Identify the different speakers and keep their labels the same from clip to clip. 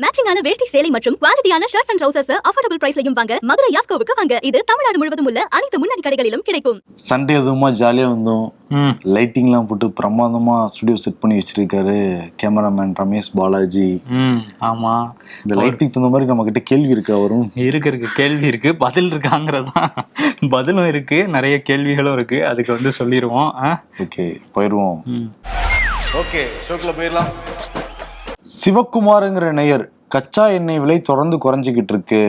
Speaker 1: மேட்சிங்கான வேஷ்டி சேலை மற்றும் குவாலிட்டியான ஷர்ட்ஸ் அண்ட் ட்ரவுசர்ஸ் அஃபோர்டபுள் பிரைஸ்லயும் வாங்க மதுரை யாஸ்கோவுக்கு வாங்க. இது தமிழ்நாடு முழுவதும் உள்ள அனைத்து முன்னணி கடைகளிலும் கிடைக்கும்.
Speaker 2: சண்டே அதுவுமா ஜாலியாக வந்தோம். லைட்டிங்லாம் போட்டு பிரமாதமாக ஸ்டுடியோ செட் பண்ணி வச்சிருக்காரு கேமராமேன் ரமேஷ் பாலாஜி.
Speaker 3: ஆமா.
Speaker 2: இந்த லைட்டிங் தகுந்த மாதிரி நம்ம கிட்ட கேள்வி இருக்கா வரும்
Speaker 3: இருக்கு இருக்கு. கேள்வி இருக்கு. பதில் இருக்காங்கிறதான் பதிலும் இருக்கு. நிறைய கேள்விகளும் இருக்கு. அதுக்கு வந்து சொல்லிடுவோம் ஆ?
Speaker 2: ஓகே போயிடுவோம். ஓகே ஷோக்கில் போயிடலாம். சிவக்குமாருங்கிற நேயர் கச்சா எண்ணெய் விலை தொடர்ந்து குறைஞ்சிக்கிட்டு இருக்கு.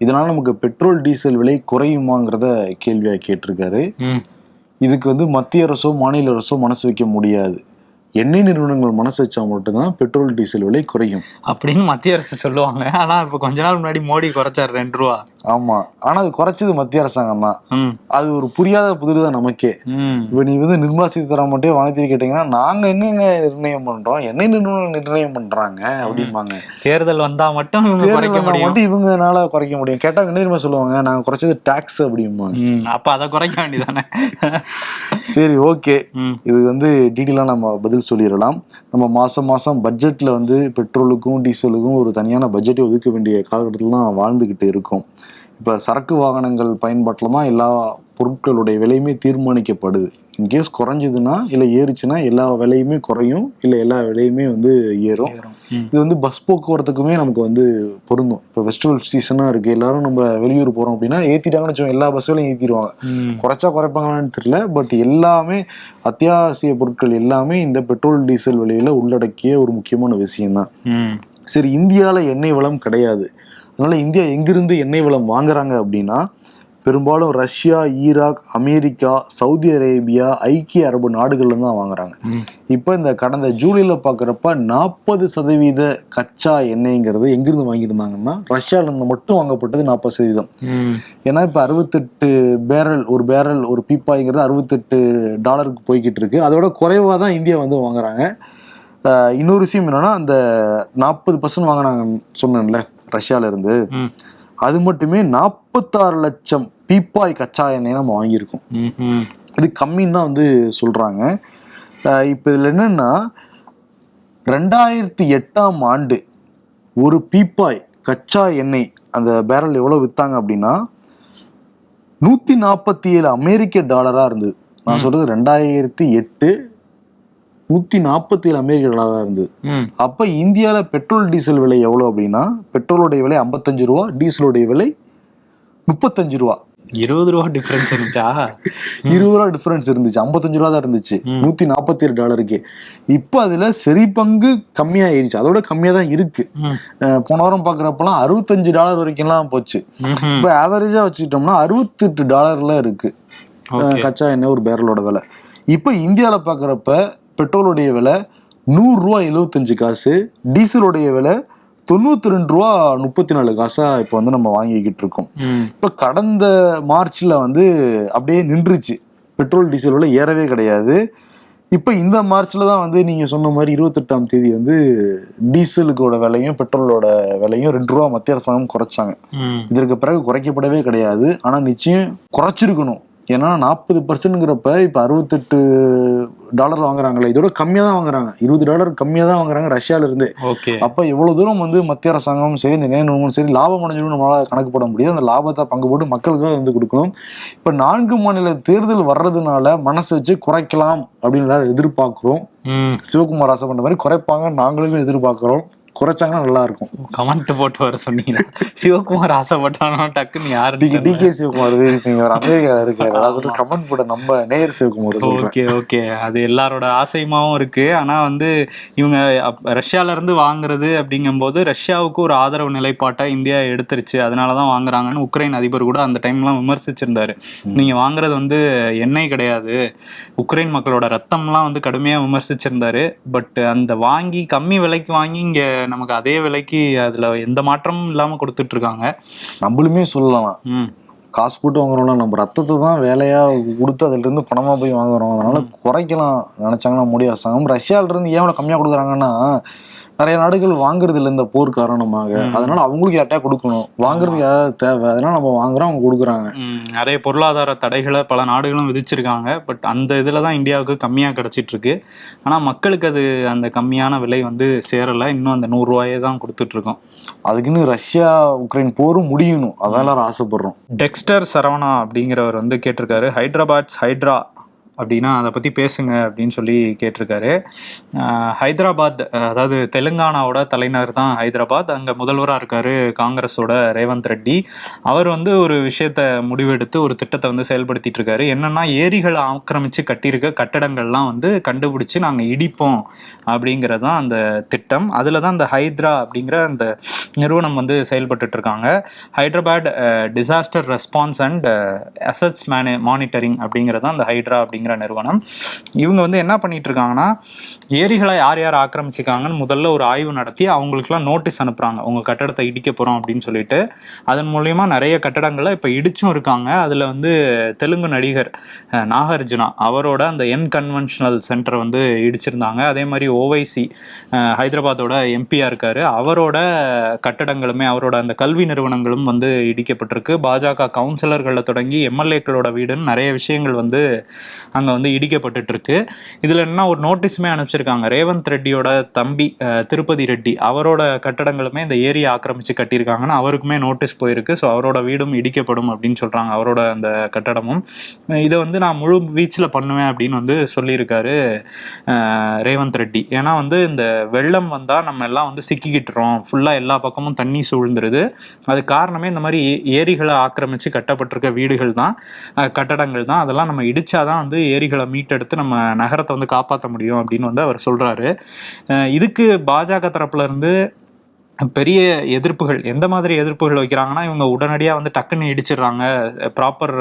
Speaker 2: இதனால நமக்கு பெட்ரோல் டீசல் விலை குறையுமாங்கிறத கேள்வியா கேட்டிருக்காரு. இதுக்கு வந்து மத்திய அரசோ மாநில அரசோ மனசு வைக்க முடியாது. எண்ணெய் நிறுவனங்கள் மனசு வச்சா மட்டும்தான் பெட்ரோல் டீசல் விலை குறையும்.
Speaker 3: அப்படின்னு மத்திய அரசு சொல்லுவாங்க. ஆனா இப்ப கொஞ்ச நாள் முன்னாடி மோடி குறைச்சார் ரெண்டு ரூபா.
Speaker 2: ஆமா. ஆனா அது குறைச்சது மத்திய அரசாங்கம் தான். அது ஒரு புரியாத புதிர்தான் நமக்கே. இப்ப நீ வந்து நிர்மலா சீதாராமன்ட்டே வானத்தி கேட்டீங்கன்னா நாங்க எங்கங்க நிர்ணயம் பண்றோம் எண்ணெய் நிறுவனம் நிர்ணயம் பண்றாங்க அப்படிம்பாங்க.
Speaker 3: தேர்தல் வந்தா மட்டும்
Speaker 2: தேர்தல்
Speaker 3: முடியும்.
Speaker 2: மட்டும் இவங்கனால குறைக்க முடியும். கேட்டா என்ன தெரியுமா சொல்லுவாங்க? நாங்க குறைச்சது டாக்ஸ் அப்படிம்பாங்க.
Speaker 3: அப்ப அதை குறைக்க வேண்டியதானே?
Speaker 2: சரி ஓகே இது வந்து டீட்டெயிலாக நம்ம பதில் சொல்லிடலாம். நம்ம மாதம் மாதம் பட்ஜெட்டில் வந்து பெட்ரோலுக்கும் டீசலுக்கும் ஒரு தனியான பட்ஜெட்டை ஒதுக்க வேண்டிய காலகட்டத்தில் தான் வாழ்ந்துக்கிட்டு இருக்கோம். இப்போ சரக்கு வாகனங்கள் பயன்பாட்டில் தான் எல்லா பொருட்களுடைய விலையுமே தீர்மானிக்கப்படுது. இன்கேஸ் குறைஞ்சதுன்னா இல்லை ஏறுச்சுன்னா எல்லா விலையுமே குறையும் இல்லை எல்லா விலையுமே வந்து ஏறும். இது வந்து பஸ் போக்குவரத்துக்குமே நமக்கு வந்து பொருந்தும். இப்போ ஃபெஸ்டிவல் சீசனாக இருக்குது எல்லாரும் நம்ம வெளியூர் போகிறோம் அப்படின்னா ஏற்றிட்டாங்கன்னு வச்சோம் எல்லா பஸ்ஸுகளையும் ஏற்றிடுவாங்க குறைச்சா குறைப்பாங்களான்னு தெரியல பட் எல்லாமே அத்தியாவசிய பொருட்கள் எல்லாமே இந்த பெட்ரோல் டீசல் விலையில உள்ளடக்கிய ஒரு முக்கியமான விஷயம்தான். சரி இந்தியாவில் எண்ணெய் வளம் கிடையாது. அதனால இந்தியா எங்கிருந்து எண்ணெய் வளம் வாங்குறாங்க அப்படின்னா பெரும்பாலும் Russia Iraq America Saudi Arabia ஐக்கிய அரபு நாடுகள்ல தான் வாங்குறாங்க. இப்போ இந்த கடந்த ஜூலைல பார்க்குறப்ப நாற்பது சதவீத கச்சா எண்ணெய்ங்கிறது எங்கிருந்து வாங்கியிருந்தாங்கன்னா ரஷ்யால இருந்து மட்டும் வாங்கப்பட்டது நாற்பது சதவீதம். ஏன்னா இப்போ அறுபத்தெட்டு பேரல் ஒரு பேரல் ஒரு பீப்பாய்ங்கிறது அறுபத்தெட்டு டாலருக்கு போய்கிட்டு இருக்கு. அதோட குறைவாக தான் இந்தியா வந்து வாங்குறாங்க. இன்னொரு விஷயம் என்னன்னா அந்த நாற்பது பர்சன்ட் வாங்கினாங்கன்னு சொன்னேன்ல ரஷ்யால இருந்து. அது மட்டுமே நாற்பத்தாறு லட்சம் பீப்பாய் கச்சா எண்ணெய் நம்ம வாங்கியிருக்கோம். இது கம்மின்னு தான் வந்து சொல்றாங்க. ஆஹ் இப்போ இதில் என்னன்னா ரெண்டாயிரத்தி எட்டாம் ஆண்டு ஒரு பீப்பாய் கச்சா எண்ணெய் அந்த பேரல் எவ்வளோ வித்தாங்க அப்படின்னா நூற்றி நாற்பத்தி ஏழு அமெரிக்க டாலராக இருந்தது. நான் சொல்றது ரெண்டாயிரத்தி எட்டு நூற்றி நாற்பத்தி ஏழு அமெரிக்க டாலராக இருந்தது. அப்போ இந்தியாவில் பெட்ரோல் டீசல் விலை எவ்வளோ அப்படின்னா பெட்ரோலுடைய விலை ஐம்பத்தஞ்சு ரூபா டீசலுடைய விலை முப்பத்தஞ்சு ரூபா.
Speaker 3: இருபது ரூபா டிஃபரன்ஸ் இருந்துச்சா?
Speaker 2: இருபது ரூபா டிஃபரன்ஸ் இருந்துச்சு. ஐம்பத்தஞ்சு ரூபா தான் இருந்துச்சு. நூத்தி நாற்பத்தி ஏழு டாலருக்கு இப்போ அதுல சரி பங்கு கம்மியாயிருச்சு. அதோட கம்மியா தான் இருக்கு போன வாரம் பாக்குறப்பலாம் அறுபத்தஞ்சு டாலர் வரைக்கும்லாம் போச்சு. இப்போ ஆவரேஜா வச்சுக்கிட்டோம்னா அறுபத்தெட்டு டாலர்ல இருக்கு. கச்சா எண்ணெய் ஒரு பேரலோட விலை. இப்போ இந்தியால பாக்குறப்ப பெட்ரோலுடைய விலை நூறு ரூபா எழுபத்தஞ்சு காசு டீசலுடைய விலை தொண்ணூத்தி ரெண்டு ரூபா முப்பத்தி நாலு காசா இப்போ வந்து நம்ம வாங்கிக்கிட்டு இருக்கோம். இப்போ கடந்த மார்ச்ல வந்து அப்படியே நின்றுச்சு. பெட்ரோல் டீசல் விலை ஏறவே கிடையாது. இப்போ இந்த மார்ச்ல தான் வந்து நீங்க சொன்ன மாதிரி இருபத்தெட்டாம் தேதி வந்து டீசலுக்கோட விலையும் பெட்ரோலோட விலையும் ரெண்டு ரூபா மத்திய அரசாங்கம் குறைச்சாங்க. இதற்கு பிறகு குறைக்கப்படவே கிடையாது. ஆனா நிச்சயம் குறைச்சிருக்கணும். ஏன்னா நாற்பது பர்சன்ட்ங்கிறப்ப இப்போ அறுபத்தெட்டு டாலர் வாங்குறாங்களே இதோட கம்மியாக தான் வாங்குறாங்க. இருபது டாலர் கம்மியாக தான் வாங்குறாங்க ரஷ்யால இருந்து
Speaker 3: ஓகே.
Speaker 2: அப்ப இவ்வளவு தூரம் வந்து மத்திய அரசாங்கமும் சரி இந்த நிறுவனமும் சரி லாபம் அடைஞ்சிடும் நம்மளால கணக்கு போட முடியாது. அந்த லாபத்தை பங்கு போட்டு மக்களுக்காக வந்து கொடுக்கணும். இப்ப நான்கு மாநில தேர்தல் வர்றதுனால மனசு வச்சு குறைக்கலாம் அப்படின்னு எதிர்பார்க்கிறோம். சிவகுமார் ஆசை பண்ண மாதிரி குறைப்பாங்க நாங்களுமே எதிர்பார்க்கிறோம். குறைச்சாங்கன்னா நல்லா இருக்கும்
Speaker 3: கமெண்ட் போட்டு வர சொன்னீங்க. சிவகுமார் ஆசைப்பட்டானோ டக்குன்னு யாரு
Speaker 2: டி டி கே சிவகுமார் இருக்கீங்க அவர் அமெரிக்கால இருக்காரு. சொல்ற கமெண்ட் போட நம்ம நேயர் சிவகுமார்
Speaker 3: ஓகே ஓகே. அது எல்லாரோட ஆசையுமாவும் இருக்கு. ஆனா வந்து இவங்க ரஷ்யால இருந்து வாங்குறது அப்படிங்கும்போது ரஷ்யாவுக்கு ஒரு ஆதரவு நிலைப்பாட்டை இந்தியா எடுத்துருச்சு. அதனாலதான் வாங்குறாங்கன்னு உக்ரைன் அதிபர் கூட அந்த டைம்லாம் விமர்சிச்சிருந்தாரு. நீங்க வாங்குறது வந்து எண்ணெய் கிடையாது. உக்ரைன் மக்களோட ரத்தம்லாம் வந்து கடுமையா விமர்சிச்சிருந்தாரு. பட் அந்த வாங்கி கம்மி விலைக்கு வாங்கி இங்க நமக்கு அதே விலைக்கு அதுல எந்த மாற்றமும் இல்லாம கொடுத்துட்டு இருக்காங்க
Speaker 2: நம்மளுமே சொல்லலாம்.
Speaker 3: ம்.
Speaker 2: காசு போட்டு வாங்குறோம்ல நம்ம ரத்தத்தை தான் வேலையா கொடுத்து அதுல இருந்து பணமா போய் வாங்குறோம். அதனால குறைக்கலாம் நினைச்சாங்கன்னா மோடி அரசாங்கம். ரஷ்யால இருந்து ஏன் இவ்வளவு கம்மியா கொடுக்குறாங்கன்னா நிறைய நாடுகள் வாங்குறது இல்லை இந்த போர் காரணமாக. அதனால அவங்களுக்கு யார்ட்டையா கொடுக்கணும்? வாங்குறதுக்கு யாராவது தேவை? அதனால நம்ம வாங்குறோம் அவங்க கொடுக்குறாங்க.
Speaker 3: நிறைய பொருளாதார தடைகளை பல நாடுகளும் விதிச்சிருக்காங்க. பட் அந்த இதில் தான் இந்தியாவுக்கு கம்மியாக கிடைச்சிட்டு இருக்கு ஆனால் மக்களுக்கு அது அந்த கம்மியான விலை வந்து சேரலை. இன்னும் அந்த நூறுரூவாயே தான் கொடுத்துட்டு இருக்கோம்
Speaker 2: அதுக்குன்னு ரஷ்யா உக்ரைன் போரும் முடியணும். அதான் எல்லாரும் ஆசைப்படுறோம்.
Speaker 3: டெக்ஸ்டர் சரவணா அப்படிங்கிறவர் வந்து கேட்டிருக்காரு. ஹைதராபாத்ஸ் ஹைட்ரா அப்படின்னா அதை பற்றி பேசுங்க அப்படின்னு சொல்லி கேட்டிருக்காரு. ஹைதராபாத் அதாவது தெலுங்கானாவோட தலைநகர் தான் ஹைதராபாத். அங்கே முதல்வராக இருக்கார் காங்கிரஸோட ரேவந்த் ரெட்டி. அவர் வந்து ஒரு விஷயத்த முடிவெடுத்து ஒரு திட்டத்தை வந்து செயல்படுத்திட்டு இருக்காரு. என்னன்னா ஏரிகளை ஆக்கிரமிச்சு கட்டியிருக்க கட்டடங்கள்லாம் வந்து கண்டுபிடிச்சு நாங்கள் இடிப்போம் அப்படிங்கிறது தான் அந்த திட்டம். அதில் தான் அந்த ஹைத்ரா அப்படிங்கிற அந்த நிறுவனம் வந்து செயல்பட்டு இருக்காங்க. Hyderabad disaster response and assets மேனே மானிட்டரிங் அப்படிங்கிறது தான் அந்த ஹைட்ரா அப்படிங்கிற நிறுவனம். இவங்க வந்து என்ன பண்ணிட்டு இருக்காங்கன்னா ஏரிகளை யார் யார் ஆக்கிரமிச்சிருக்காங்கன்னு முதல்ல ஒரு ஆய்வு நடத்தி அவங்களுக்குலாம் நோட்டீஸ் அனுப்புறாங்க. உங்க கட்டடத்தை இடிக்க போறோம் அப்படின்னு சொல்லிட்டு. அதன் மூலியமா நிறைய கட்டடங்களை இப்போ இடிச்சும் இருக்காங்க. அதுல வந்து தெலுங்கு நடிகர் நாகார்ஜுனா அவரோட அந்த என் கன்வென்ஷனல் சென்டர் வந்து இடிச்சிருந்தாங்க. அதே மாதிரி ஓவைசி ஹைதராபாத்தோட எம்பியா இருக்காரு. அவரோட கட்டடங்களுமே அவரோட அந்த கல்வி நிறுவனங்களும் வந்து இடிக்கப்பட்டிருக்கு. பாஜக கவுன்சிலர்களை தொடங்கி எம்எல்ஏக்களோட வீடுன்னு நிறைய விஷயங்கள் வந்து அங்கே வந்து இடிக்கப்பட்டுட்ருக்கு. இதில் என்ன ஒரு நோட்டீஸுமே அனுப்பிச்சிருக்காங்க. ரேவந்த் ரெட்டியோட தம்பி திருப்பதி ரெட்டி அவரோட கட்டடங்களுமே இந்த ஏரியை ஆக்கிரமிச்சு கட்டியிருக்காங்கன்னு அவருக்குமே நோட்டீஸ் போயிருக்கு. ஸோ அவரோட வீடும் இடிக்கப்படும் அப்படின்னு சொல்கிறாங்க அவரோட அந்த கட்டடமும். இதை வந்து நான் முழு வீச்சில் பண்ணுவேன் அப்படின்னு வந்து சொல்லியிருக்காரு ரேவந்த் ரெட்டி. ஏன்னா வந்து இந்த வெள்ளம் வந்தால் நம்ம எல்லாம் வந்து சிக்கிக்கிட்டுறோம். ஃபுல்லாக எல்லா பக்கமும் தண்ணி சூழ்ந்துருது. அது காரணமே இந்த மாதிரி ஏ- ஏரிகளை ஆக்கிரமித்து கட்டப்பட்டிருக்க வீடுகள் தான் கட்டடங்கள் தான். அதெல்லாம் நம்ம இடிச்சாதான் வந்து ஏரிகளை மீட்டெடுத்து நம்ம நகரத்தை வந்து காப்பாற்ற முடியும் அப்படின்னு வந்து அவர் சொல்றாரு. இதுக்கு பாஜக தரப்புல இருந்து பெரிய எதிர்ப்புகள் எந்த மாதிரி எதிர்ப்புகள் வைக்கிறாங்கன்னா இவங்க உடனடியாக வந்து டக்குன்னு இடிச்சிடுறாங்க. ப்ராப்பர்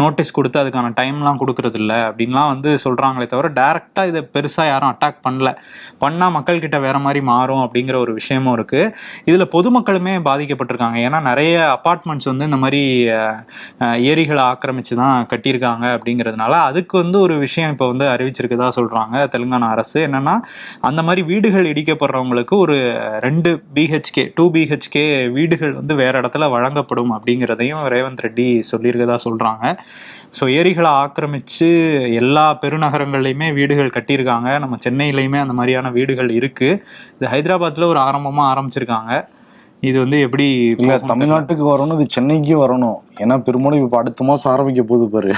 Speaker 3: நோட்டீஸ் கொடுத்து அதுக்கான டைம்லாம் கொடுக்கறது அப்படின்லாம் வந்து சொல்கிறாங்களே தவிர டேரெக்டாக இதை பெருசாக யாரும் அட்டாக் பண்ணல. பண்ணால் மக்கள்கிட்ட வேறு மாதிரி மாறும் அப்படிங்கிற ஒரு விஷயமும் இருக்குது இதில் பொதுமக்களுமே பாதிக்கப்பட்டிருக்காங்க. ஏன்னா நிறைய அப்பார்ட்மெண்ட்ஸ் வந்து இந்த மாதிரி ஏரிகளை ஆக்கிரமிச்சு தான் கட்டியிருக்காங்க அப்படிங்கிறதுனால அதுக்கு வந்து ஒரு விஷயம் இப்போ வந்து அறிவிச்சிருக்கதா சொல்கிறாங்க தெலுங்கானா அரசு. என்னென்னா அந்த மாதிரி வீடுகள் இடிக்கப்படுறவங்களுக்கு ஒரு ரெண்டு பிஹெச்கே டூ பிஹெச்கே வீடுகள் வந்து வேற இடத்துல வழங்கப்படும் அப்படிங்கிறதையும் ரேவந்த் ரெட்டி சொல்லியிருக்கதா சொல்றாங்க. ஸோ ஏரிகளை ஆக்கிரமிச்சு எல்லா பெருநகரங்கள்லையுமே வீடுகள் கட்டியிருக்காங்க. நம்ம சென்னையிலையுமே அந்த மாதிரியான வீடுகள் இருக்கு. இது ஹைதராபாத்ல ஒரு ஆரம்பமா ஆரம்பிச்சிருக்காங்க. இது வந்து எப்படி.
Speaker 2: தமிழ்நாட்டுக்கு வரணும் இது சென்னைக்கு வரணும். ஏன்னா பெரும்பாலும் இப்ப அடுத்த மாசம் ஆரம்பிக்க போகுது பாரு.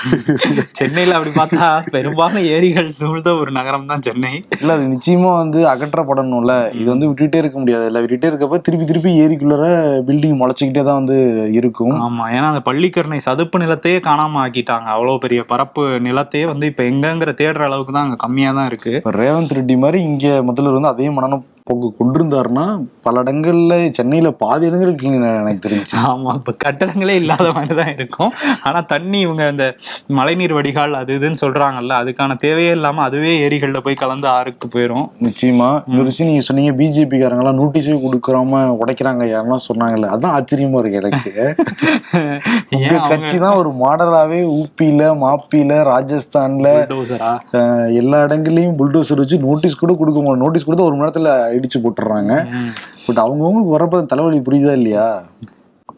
Speaker 3: சென்னையில அப்படி பார்த்தா பெரும்பாலும் ஏரிகள் சூழ்ந்த ஒரு நகரம் தான் சென்னை.
Speaker 2: இல்ல அது நிச்சயமா வந்து அகற்றப்படணும்ல. இது வந்து விட்டுட்டே இருக்க முடியாது. இல்ல விட்டுட்டே இருக்கப்ப திருப்பி திருப்பி ஏரிக்குள்ளர பில்டிங் முளைச்சிக்கிட்டே தான் வந்து இருக்கும்.
Speaker 3: ஆமா ஏன்னா அந்த பள்ளிக்கரணை சதுப்பு நிலத்தையே காணாம ஆக்கிட்டாங்க. அவ்வளவு பெரிய பரப்பு நிலத்தையே வந்து இப்ப எங்கங்கிற தேடுற அளவுக்கு தான் அங்க கம்மியா தான் இருக்கு.
Speaker 2: இப்ப ரேவந்த் ரெட்டி மாதிரி இங்க முதல்வர் வந்து அதே மனநம் போக்கு கொண்டிருந்தாருன்னா பல இடங்கள்ல சென்னையில பாதி இடங்கள் clean எனக்கு தெரிஞ்சு.
Speaker 3: ஆமா இப்ப கட்டடங்களே இல்லாத மாதிரி தான் இருக்கும். ஆனா தண்ணி இவங்க அந்த மழைநீர் வடிகால் அது இதுன்னு சொல்றாங்கல்ல அதுக்கான தேவையே இல்லாம அதுவே ஏரிகள்ல போய் கலந்து ஆறுக்கு போயிரும்.
Speaker 2: நிச்சயமா. இன்னொரு விஷயம் நீங்க சொன்னீங்க பிஜேபி காரங்களாம் நோட்டீஸே கொடுக்கறாம உடைக்கிறாங்க யாரெல்லாம் சொன்னாங்கல்ல. அதான் ஆச்சரியமா இருக்கு எனக்கு. உங்க கட்சி தான் ஒரு மாடலாவே ஊப்பியில மாப்பியில ராஜஸ்தான்ல எல்லா இடங்கள்லயும் புல்டோசர் வச்சு நோட்டீஸ் கூட கொடுக்க மாட்டோம் நோட்டீஸ் கொடுத்தா ஒரு மணி நேரத்துல இடிச்சு போட்டுறாங்க. பட் அவங்கவுங்களுக்கு வரப்ப தலைவலி புரியுதா இல்லையா?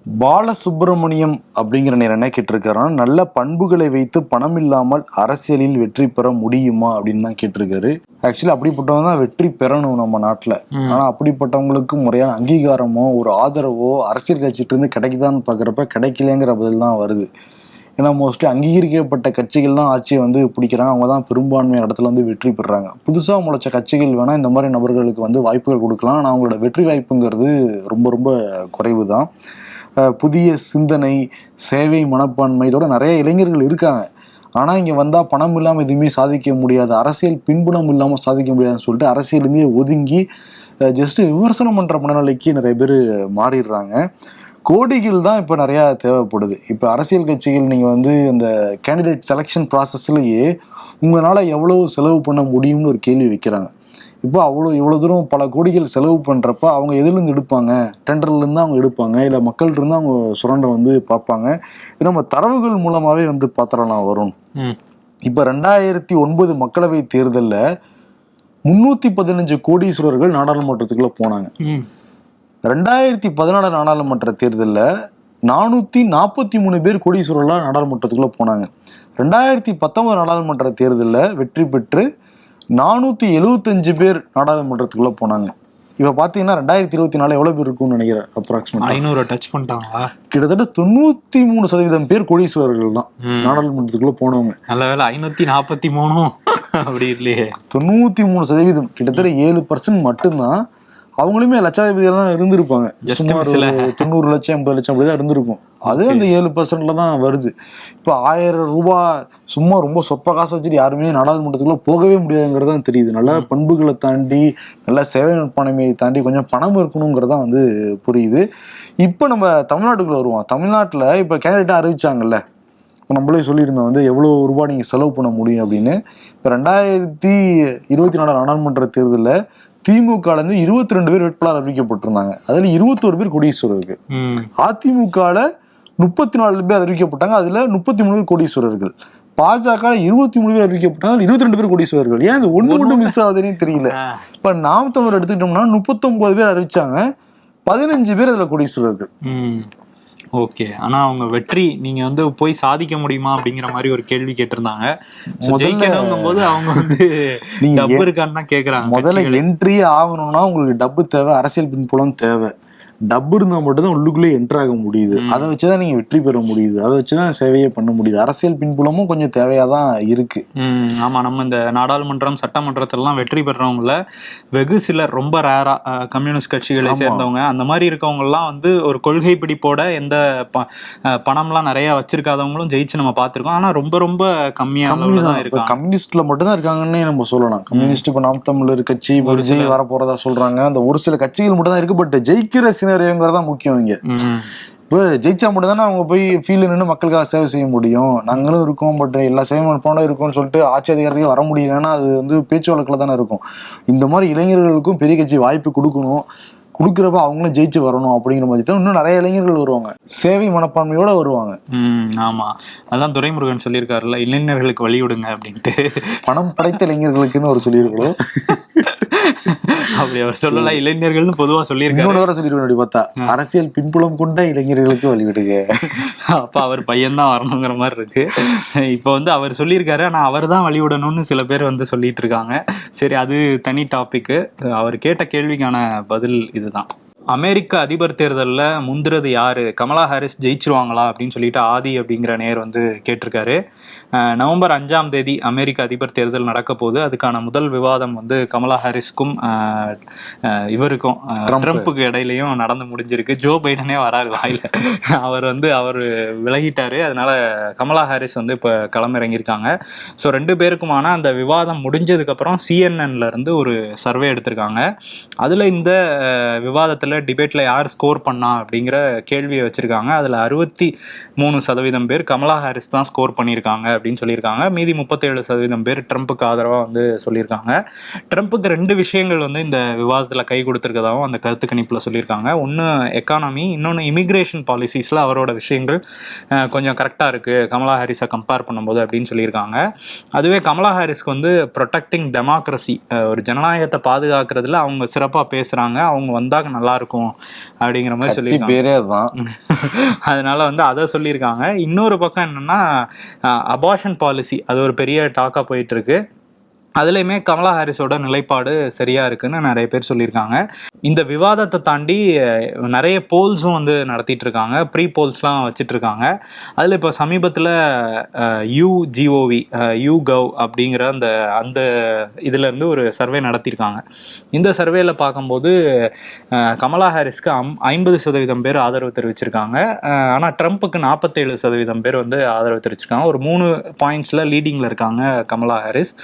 Speaker 2: பாலசுப்ரமணியம் அப்படிங்கிற நேரம் என்ன கேட்டிருக்காருன்னா நல்ல பண்புகளை வைத்து பணம் இல்லாமல் அரசியலில் வெற்றி பெற முடியுமா அப்படின்னு தான் கேட்டிருக்காரு. ஆக்சுவலி அப்படிப்பட்டவங்க தான் வெற்றி பெறணும் நம்ம நாட்டுல.
Speaker 3: ம்.
Speaker 2: ஆனா அப்படிப்பட்டவங்களுக்கு முறையான அங்கீகாரமோ ஒரு ஆதரவோ அரசியல் கட்சிட்டு இருந்து கிடைக்குதான்னு பாக்குறப்ப கிடைக்கலங்கிற பதில் தான் வருது. ஏன்னா மோஸ்ட்லி அங்கீகரிக்கப்பட்ட கட்சிகள் தான் ஆட்சியை வந்து பிடிக்கிறாங்க. அவங்க தான் பெரும்பான்மையான இடத்துல வந்து வெற்றி பெறுறாங்க புதுசா முளைச்ச கட்சிகள் வேணா இந்த மாதிரி நபர்களுக்கு வந்து வாய்ப்புகள் கொடுக்கலாம். ஆனால் அவங்களோட வெற்றி வாய்ப்புங்கிறது ரொம்ப ரொம்ப குறைவு தான். புதிய சிந்தனை சேவை மனப்பான்மை இதோட நிறைய இளைஞர்கள் இருக்காங்க. ஆனால் இங்கே வந்தால் பணம் இல்லாமல் எதுவுமே சாதிக்க முடியாது. அரசியல் பின்புலம் இல்லாமல் சாதிக்க முடியாதுன்னு சொல்லிட்டு அரசியலேருந்தே ஒதுங்கி ஜஸ்ட்டு விமர்சனம் பண்ணுற மனநிலைக்கு நிறைய பேர் மாறிடுறாங்க. கோடிகள் தான் இப்போ நிறையா தேவைப்படுது. இப்போ அரசியல் கட்சிகள் நீங்கள் வந்து அந்த கேண்டிடேட் செலெக்ஷன் ப்ராசஸ்லேயே உங்களால் எவ்வளோ செலவு பண்ண முடியும்னு ஒரு கேள்வி வைக்கிறாங்க. இப்போ அவ்வளோ இவ்வளோ தூரம் பல கோடிகள் செலவு பண்ணுறப்ப அவங்க எதுலேருந்து எடுப்பாங்க? டெண்டர்லேருந்து அவங்க எடுப்பாங்க. இல்லை மக்கள்கிட்ட அவங்க சுரண்ட வந்து பார்ப்பாங்க. இது நம்ம தரவுகள் மூலமாகவே வந்து பாத்திரலாம் வரும். இப்போ ரெண்டாயிரத்தி ஒன்பது மக்களவை தேர்தலில் முன்னூத்தி பதினஞ்சு கோடீஸ்வரர்கள் நாடாளுமன்றத்துக்குள்ள போனாங்க. ரெண்டாயிரத்தி பதினாலு நாடாளுமன்ற தேர்தலில் நானூத்தி நாற்பத்தி மூணு பேர் கோடீஸ்வரர்களா நாடாளுமன்றத்துக்குள்ள போனாங்க. ரெண்டாயிரத்தி பத்தொன்பது நாடாளுமன்ற தேர்தலில் வெற்றி பெற்று நானூத்தி எழுவத்தஞ்சு பேர் நாடாளுமன்றத்துக்குள்ள போனாங்க. இப்ப பாத்தீங்கன்னா ரெண்டாயிரத்தி இருபத்தி நாலு எவ்வளவு பேர் இருக்கும்னு நினைக்கிறேன் அப்ராக்சிமேட்
Speaker 3: ஐநூறு டச் பண்ணிட்டாங்களா?
Speaker 2: கிட்டத்தட்ட தொண்ணூத்தி மூணு சதவீதம் பேர் கோடீஸ்வரர்கள் தான். நாடாளுமன்றத்துக்குள்ள போனவங்க.
Speaker 3: நல்ல வேலை ஐநூத்தி நாற்பத்தி மூணும் அப்படி இல்லையே.
Speaker 2: தொண்ணூத்தி மூணு சதவீதம் கிட்டத்தட்ட ஏழு பர்சன்ட் மட்டும்தான் அவங்களுமே லட்சாதிபதிகள் தான் இருந்திருப்பாங்க. சுமார் தொண்ணூறு லட்சம் எண்பது லட்சம் அப்படிதான் இருந்திருக்கும். அது அந்த ஏழு பர்சன்ட்ல தான் வருது. இப்போ ஆயிரம் ரூபாய் சும்மா ரொம்ப சொப்ப காசு வச்சுட்டு யாருமே நாடாளுமன்றத்துக்குள்ள போகவே முடியாதுங்கிறது தான் தெரியுது. நல்ல பண்புகளை தாண்டி நல்ல சேவை நட்பாண்மையை தாண்டி கொஞ்சம் பணம் இருக்கணுங்கிறது வந்து புரியுது. இப்போ நம்ம தமிழ்நாட்டுக்குள்ள வருவோம். தமிழ்நாட்டில் இப்போ கேண்டிடேட்டாக அறிவிச்சாங்கல்ல. இப்போ நம்மளே சொல்லியிருந்தோம் வந்து எவ்வளோ ரூபாய் நீங்கள் செலவு பண்ண முடியும் அப்படின்னு. இப்போ ரெண்டாயிரத்தி இருபத்தி நாலு நாடாளுமன்ற தேர்தலில் திமுகலேருந்து இருபத்தி ரெண்டு பேர் வேட்பாளர் அறிவிக்கப்பட்டிருந்தாங்க. அதில் இருபத்தோரு பேர் கோடீஸ்வரர்கள்
Speaker 3: ம்.
Speaker 2: அதிமுகவில் முப்பத்தி நாலு பேர் அறிவிக்கப்பட்டாங்க. அதில் முப்பத்தி மூணு பேர் கோடீஸ்வரர்கள். பாஜக இருபத்தி மூணு பேர் அறிவிக்கப்பட்டாங்க. இருபத்தி ரெண்டு பேர் கோடீஸ்வரர்கள். ஏன் இது ஒன்று மட்டும் மிஸ் ஆகுதுன்னே தெரியல. இப்போ நாம் தமிழர் எடுத்துக்கிட்டோம்னா முப்பத்தொன்பது பேர் அறிவிச்சாங்க. பதினஞ்சு பேர் அதில் கோடீஸ்வரர்கள்.
Speaker 3: ஓகே. ஆனா அவங்க வெற்றி நீங்க வந்து போய் சாதிக்க முடியுமா அப்படிங்கிற மாதிரி ஒரு கேள்வி கேட்டிருந்தாங்க. ஜெயிக்கணுங்கும் போது அவங்க வந்து
Speaker 2: நீங்க
Speaker 3: டப்பு இருக்கான்னு தான் கேக்குறாங்க
Speaker 2: முதல்ல. என்ட்ரியே ஆகணும்னா உங்களுக்கு டப்பு தேவை அரசியல் பின்புலம் தேவை. டப்பு இருந்தா மட்டும்தான் உள்ளுக்குள்ளே என்ட்ரு ஆக முடியுது. அதை வச்சுதான் நீங்க வெற்றி பெற முடியுது. அதை வச்சுதான் சேவையை பண்ண முடியுது. அரசியல் பின்புலமும் கொஞ்சம் தேவையா தான் இருக்கு.
Speaker 3: ம் ஆமா. நம்ம இந்த நாடாளுமன்றம் சட்டமன்றத்திலலாம் வெற்றி பெறவங்கள வெகு சிலர் ரொம்ப ரேரா கம்யூனிஸ்ட் கட்சிகளை. சேர்ந்தவங்க. அந்த மாதிரி இருக்கவங்க எல்லாம் வந்து ஒரு கொள்கை பிடிப்போட எந்த ப- பணம்லாம் நிறைய வச்சிருக்காதவங்களும் ஜெயிச்சு நம்ம பார்த்திருக்கோம். ஆனா ரொம்ப ரொம்ப கம்மியா
Speaker 2: கம்மி
Speaker 3: அளவுல
Speaker 2: தான்.
Speaker 3: தான் இருக்காங்க.
Speaker 2: கம்யூனிஸ்ட்ல மட்டும்தான் இருக்காங்கன்னே நம்ம சொல்லலாம். கம்யூனிஸ்ட் இப்ப நாம் தமிழர் கட்சி விஜய்
Speaker 3: சில-
Speaker 2: வர போறதா சொல்றாங்க. அந்த ஒரு சில கட்சிகள் மட்டும் தான் இருக்கு. பட் ஜெயிக்கிற சினரியோங்கிறதா முக்கியம் இங்க. இப்போ ஜெயிச்சா மட்டும் தானே அவங்க போய் ஃபீல்டு நின்று மக்களுக்காக சேவை செய்ய முடியும். நாங்களும் இருக்கோம் பட் எல்லா சேவை மனப்பாடம் இருக்கோம்னு சொல்லிட்டு ஆட்சி அதிகாரத்துக்கு வர முடியலன்னா அது வந்து பேச்சு வழக்கில் தானே இருக்கும். இந்த மாதிரி இளைஞர்களுக்கும் பெரிய கட்சி வாய்ப்பு கொடுக்கணும். கொடுக்குறப்ப அவங்களும் ஜெயிச்சு வரணும் அப்படிங்கிற மாதிரி தான் இன்னும் நிறைய இளைஞர்கள் வருவாங்க. சேவை மனப்பான்மையோட வருவாங்க.
Speaker 3: ம் ஆமா. அதான் துரைமுருகன் சொல்லியிருக்காருல்ல இளைஞர்களுக்கு வழி விடுங்க அப்படின்ட்டு.
Speaker 2: பணம் படைத்த இளைஞர்களுக்குன்னு ஒரு சொல்லியிருக்கணும்.
Speaker 3: அப்படி அவர் சொல்லல இளைஞர்கள்னு பொதுவா சொல்லியிருக்காரு.
Speaker 2: அப்படி பார்த்தா அரசியல் பின்புலம் கொண்ட இளைஞர்களுக்கு வழிவிடுங்க.
Speaker 3: அப்ப அவர் பையன் தான் வரணுங்கிற மாதிரி இருக்கு. இப்போ வந்து அவர் சொல்லியிருக்காரு ஆனா அவர் தான் வழிவிடணும்னு சில பேர் வந்து சொல்லிட்டு இருக்காங்க சரி அது தனி டாபிக் அவர் கேட்ட கேள்விக்கான பதில் இதுதான். அமெரிக்க அதிபர் தேர்தலில் முந்துறது யாரு? கமலா ஹாரிஸ் ஜெயிச்சிருவாங்களா அப்படின்னு சொல்லிட்டு ஆதி அப்படிங்கிற நேர் வந்து கேட்டிருக்காரு. நவம்பர் அஞ்சாம் தேதி அமெரிக்க அதிபர் தேர்தல் நடக்க போகுது. அதுக்கான முதல் விவாதம் வந்து கமலா ஹாரிஸ்க்கும் இவருக்கும். ட்ரம்ப்புக்கு இடையிலையும் நடந்து முடிஞ்சிருக்கு. ஜோ பைடனே வராரு வாயில. அவர் வந்து அவர் விலகிட்டாரு. அதனால கமலா ஹாரிஸ் வந்து இப்போ களமிறங்கியிருக்காங்க. ஸோ ரெண்டு பேருக்குமான அந்த விவாதம் முடிஞ்சதுக்கப்புறம் சிஎன்என்ல இருந்து ஒரு சர்வே எடுத்திருக்காங்க. அதில் இந்த விவாதத்தில் டிபேட்டில் யார் ஸ்கோர் பண்ணா அப்படிங்கிற கேள்வியை வச்சுருக்காங்க. அதில் அறுபத்தி மூணு சதவீதம் பேர் கமலா ஹாரிஸ் தான் ஸ்கோர் பண்ணியிருக்காங்க அப்படின்னு சொல்லியிருக்காங்க. மீதி முப்பத்தேழு சதவீதம் பேர் ட்ரம்ப்புக்கு ஆதரவாக வந்து சொல்லியிருக்காங்க. ட்ரம்ப்புக்கு ரெண்டு விஷயங்கள் வந்து இந்த விவாதத்தில் கை கொடுத்துருக்கதாகவும் அந்த கருத்து கணிப்பில் சொல்லியிருக்காங்க. ஒன்று எக்கானமி இன்னொன்று இமிக்ரேஷன் பாலிசிஸில் அவரோட விஷயங்கள் கொஞ்சம் கரெக்டாக இருக்குது கமலா ஹாரிஸை கம்பேர் பண்ணும்போது அப்படின்னு சொல்லியிருக்காங்க. அதுவே கமலா ஹாரிஸ்க்கு வந்து ப்ரொடெக்டிங் டெமோக்ரஸி ஒரு ஜனநாயகத்தை பாதுகாக்கிறதுல அவங்க சிறப்பாக பேசுகிறாங்க அவங்க வந்தாக்க நல்லா இருக்கும் அப்படிங்கிற மாதிரி சொல்லியிருக்காங்க.
Speaker 2: பேரே அதுதான்.
Speaker 3: அதனால வந்து அதை சொல்லியிருக்காங்க. இன்னொரு பக்கம் என்னன்னா அபாஷன் பாலிசி அது ஒரு பெரிய டாக்காக போயிட்டு இருக்கு. அதுலேயுமே கமலா ஹாரிஸோட நிலைப்பாடு சரியா இருக்குன்னு நிறைய பேர் சொல்லியிருக்காங்க. இந்த விவாதத்தை தாண்டி நிறைய போல்ஸும் வந்து நடத்திட்டு இருக்காங்க ப்ரீ போல்ஸ்லாம் வச்சுட்டு இருக்காங்க அதில் இப்போ சமீபத்தில் யூஜிஓவி யூ கவ் அப்படிங்கிற அந்த அந்த இதுலேருந்து ஒரு சர்வே நடத்தியிருக்காங்க. இந்த சர்வேல பார்க்கும்போது கமலா ஹாரிஸ்க்கு அம் ஐம்பது சதவீதம் பேர் ஆதரவு தெரிவிச்சிருக்காங்க. ஆனால் ட்ரம்ப்புக்கு நாற்பத்தேழு சதவீதம் பேர் வந்து ஆதரவு தெரிவிச்சிருக்காங்க. ஒரு மூணு பாயிண்ட்ஸில் லீடிங்கில் இருக்காங்க கமலா ஹாரிஸ்.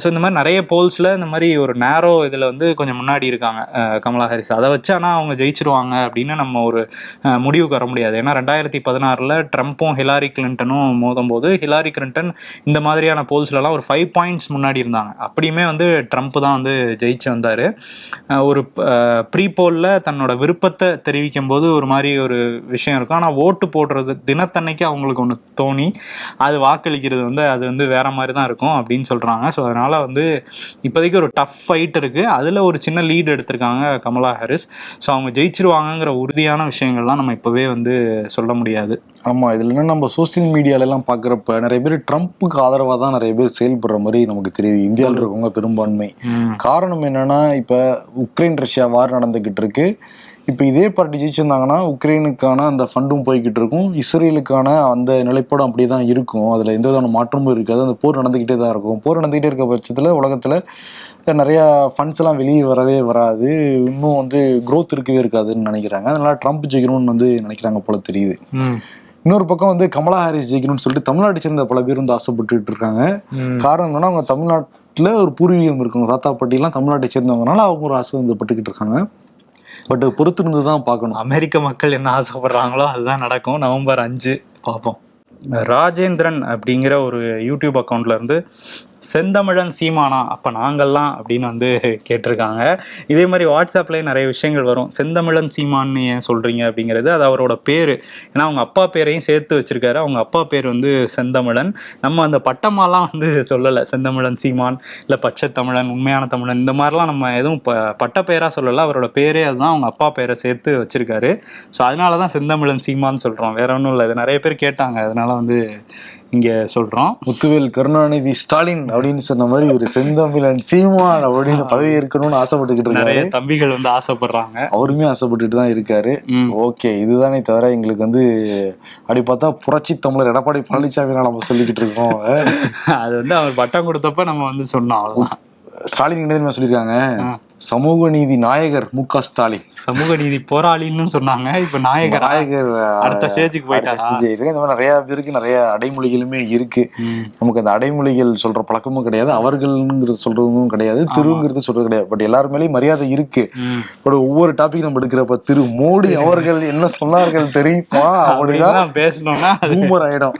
Speaker 3: ஸோ இந்த மாதிரி நிறைய போல்ஸில் இந்த மாதிரி ஒரு நேரோ இதில் வந்து கொஞ்சம் முன்னாடி இருக்காங்க கமலா ஹாரிஸ். அதை வச்சு ஆனால் அவங்க ஜெயிச்சிருவாங்க அப்படின்னு நம்ம ஒரு முடிவுக்கு வர முடியாது. ஏன்னா ரெண்டாயிரத்தி பதினாறில் ட்ரம்ப்பும் ஹிலாரி கிளின்டனும் மோதும்போது ஹிலாரி கிளின்டன் இந்த மாதிரியான போல்ஸ்லலாம் ஒரு ஃபைவ் பாயிண்ட்ஸ் முன்னாடி இருந்தாங்க. அப்படியுமே வந்து ட்ரம்ப் தான் வந்து ஜெயிச்சு வந்தார். ஒரு ப்ரீ போலில் தன்னோட விருப்பத்தை தெரிவிக்கும் போது ஒரு மாதிரி ஒரு விஷயம் இருக்கும். ஆனால் ஓட்டு போடுறது தினத்தன்னைக்கு அவங்களுக்கு ஒன்று தோணி அது வாக்களிக்கிறது வந்து அது வந்து வேற மாதிரி தான் இருக்கும் அப்படின்னு சொல்கிறாங்க ஸோ அதனால் அதனால வந்து இப்போதைக்கு ஒரு டஃப் ஃபைட் இருக்கு. அதுல ஒரு சின்ன லீட் எடுத்திருக்காங்க கமலா ஹாரிஸ். ஸோ அவங்க ஜெயிச்சிருவாங்கங்கிற உறுதியான விஷயங்கள்லாம் நம்ம இப்போவே வந்து சொல்ல முடியாது.
Speaker 2: ஆமா இதுல என்ன நம்ம சோசியல் மீடியால எல்லாம் பாக்குறப்ப நிறைய பேர் ட்ரம்ப்புக்கு ஆதரவா தான் நிறைய பேர் செயல்படுற மாதிரி நமக்கு தெரியுது. இந்தியாவில் இருக்கவங்க பெரும்பான்மை. காரணம் என்னன்னா இப்ப உக்ரைன் ரஷ்யா வார் நடந்துகிட்டு இருக்கு. இப்போ இதே பார்ட்டி ஜெயிச்சிருந்தாங்கன்னா உக்ரைனுக்கான அந்த ஃபண்டும் போய்கிட்டு இருக்கும். இஸ்ரேலுக்கான அந்த நிலைப்பாடும் அப்படியே தான் இருக்கும். அதில் எந்த விதமான மாற்றமும் இருக்காது. அந்த போர் நடந்துக்கிட்டே தான் இருக்கும். போர் நடந்துக்கிட்டே இருக்க பட்சத்தில் உலகத்தில் நிறையா ஃபண்ட்ஸ் எல்லாம் வெளியே வரவே வராது. இன்னும் வந்து growth இருக்கவே இருக்காதுன்னு நினைக்கிறாங்க. அதனால ட்ரம்ப் ஜெயிக்கணும்னு வந்து நினைக்கிறாங்க போல தெரியுது. இன்னொரு பக்கம் வந்து கமலா ஹாரிஸ் ஜெயிக்கணும்னு சொல்லிட்டு தமிழ்நாட்டை சேர்ந்த பல பேர் வந்து ஆசைப்பட்டுட்டு இருக்காங்க. காரணம் என்னன்னா அவங்க தமிழ்நாட்டில் ஒரு பூர்வீகம் இருக்கும். தாத்தா பாட்டிலாம் தமிழ்நாட்டை சேர்ந்தவங்கனால அவங்க ஒரு ஆசை வந்து பட்டுக்கிட்டு இருக்காங்க. பட் பொறுத்திருந்து தான் பார்க்கணும்.
Speaker 3: அமெரிக்க மக்கள் என்ன ஆசைப்படுறாங்களோ அதுதான் நடக்கும். நவம்பர் அஞ்சு பார்ப்போம். ராஜேந்திரன் அப்படிங்கிற ஒரு யூடியூப் அக்கௌண்ட்ல இருந்து செந்தமிழன் சீமானா? அப்போ நாங்கள்லாம் அப்படின்னு வந்து கேட்டிருக்காங்க. இதே மாதிரி வாட்ஸ்அப்லேயே நிறைய விஷயங்கள் வரும். செந்தமிழன் சீமான்னு ஏன் சொல்கிறீங்க அப்படிங்கிறது அது அவரோட பேர். ஏன்னா அவங்க அப்பா பேரையும் சேர்த்து வச்சிருக்காரு. அவங்க அப்பா பேர் வந்து செந்தமிழன். நம்ம அந்த பட்டமாலாம் வந்து சொல்லலை. செந்தமிழன் சீமான் இல்லை பச்சை தமிழன் உண்மையான தமிழன் இந்த மாதிரிலாம் நம்ம எதுவும் ப பட்ட பேராக சொல்லலை. அவரோட பேரே அதுதான். அவங்க அப்பா பேரை சேர்த்து வச்சுருக்காரு. ஸோ அதனால தான் செந்தமிழன் சீமான்னு சொல்கிறோம் வேற ஒன்றும் இல்லை. இது நிறைய பேர் கேட்டாங்க. அதனால வந்து இங்கே சொல்கிறோம்
Speaker 2: முத்துவேல் கருணாநிதி ஸ்டாலின் அப்படின்னு சொன்ன மாதிரி ஒரு செந்தமிழன் சீமான் அப்படின்னு பதவி இருக்கணும்னு ஆசைப்பட்டுக்கிட்டு இருக்காரு.
Speaker 3: தம்பிகள் வந்து ஆசைப்படுறாங்க.
Speaker 2: அவருமே ஆசைப்பட்டுட்டு தான் இருக்காரு. ஓகே இதுதானே தவிர எங்களுக்கு வந்து அப்படி பார்த்தா புரட்சி தமிழர் எடப்பாடி பழனிசாமி நம்ம சொல்லிக்கிட்டு இருக்கோம்.
Speaker 3: அது வந்து அவர் பட்டம் கொடுத்தப்ப நம்ம வந்து சொன்னோம்
Speaker 2: ஸ்டாலின் என்ன சொல்லியிருக்காங்க. சமூக நீதி நாயகர் மு க ஸ்டாலின்.
Speaker 3: சமூக நீதி போராளின்னு சொன்னாங்க. இப்ப நாயகர்?
Speaker 2: நாயகர்
Speaker 3: அடுத்த ஸ்டேஜுக்கு
Speaker 2: இருக்கு. இந்த மாதிரி நிறைய பேருக்கு நிறைய அடைமொழிகளுமே இருக்கு. நமக்கு அந்த அடைமொழிகள் சொல்ற பழக்கமும் கிடையாது. அவர்கள்ங்கிறது சொல்றதும் கிடையாது. திருங்கிறது சொல்றது கிடையாது. பட் எல்லாருமேலயும் மரியாதை இருக்கு. பட் ஒவ்வொரு டாபிக் நம்ம எடுக்கிறப்ப திரு மோடி அவர்கள் என்ன சொன்னார்கள் தெரியுமா? அப்படின்னா
Speaker 3: பேசணும்னா
Speaker 2: பூமர் ஆயிடும்.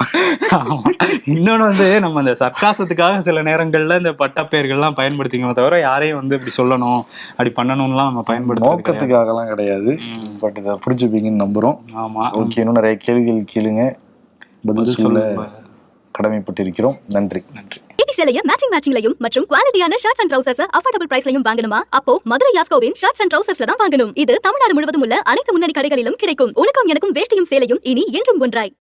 Speaker 3: இன்னொன்னு வந்து நம்ம இந்த சர்க்காசத்துக்காக சில நேரங்கள்ல இந்த பட்டப்பெயர்கள்லாம் பயன்படுத்திக்கணும் தவிர யாரையும் வந்து இப்படி சொல்லணும். அப்படி பண்ணணும்லாம் நம்ம பயன்படுத்த
Speaker 2: நோக்கத்துக்காகலாம் கிடையாது. பட் இதை புரிஞ்சுப்பீங்கன்னு நம்புறோம்.
Speaker 3: ஆமா.
Speaker 2: ஓகே இன்னும் நிறைய கேள்விகள் கேளுங்க. பதில் சொல்ல கடமைப்பட்டிருக்கிறோம். நன்றி.
Speaker 3: நன்றி.
Speaker 1: சேலைய மேட்சிங் மேட்சிங்லயும் மற்றும் குவாலிட்டியான ஷர்ட்ஸ் அண்ட் ட்ரவுசர்ஸ் அஃபோர்டபுள் பிரைஸ்லயும் வாங்கணுமா? அப்போ மதுரை யாஸ்கோவின் ஷர்ட்ஸ் அண்ட் ட்ரவுசர்ஸ்ல தான் வாங்கணும். இது தமிழ்நாடு முழுவதும் உள்ள அனைத்து முன்னணி கடைகளிலும் கிடைக்கும். உனக்கும் எனக்கும் வேஷ்டியும் சேலையும் இனி என்றும் ஒன்றாய்.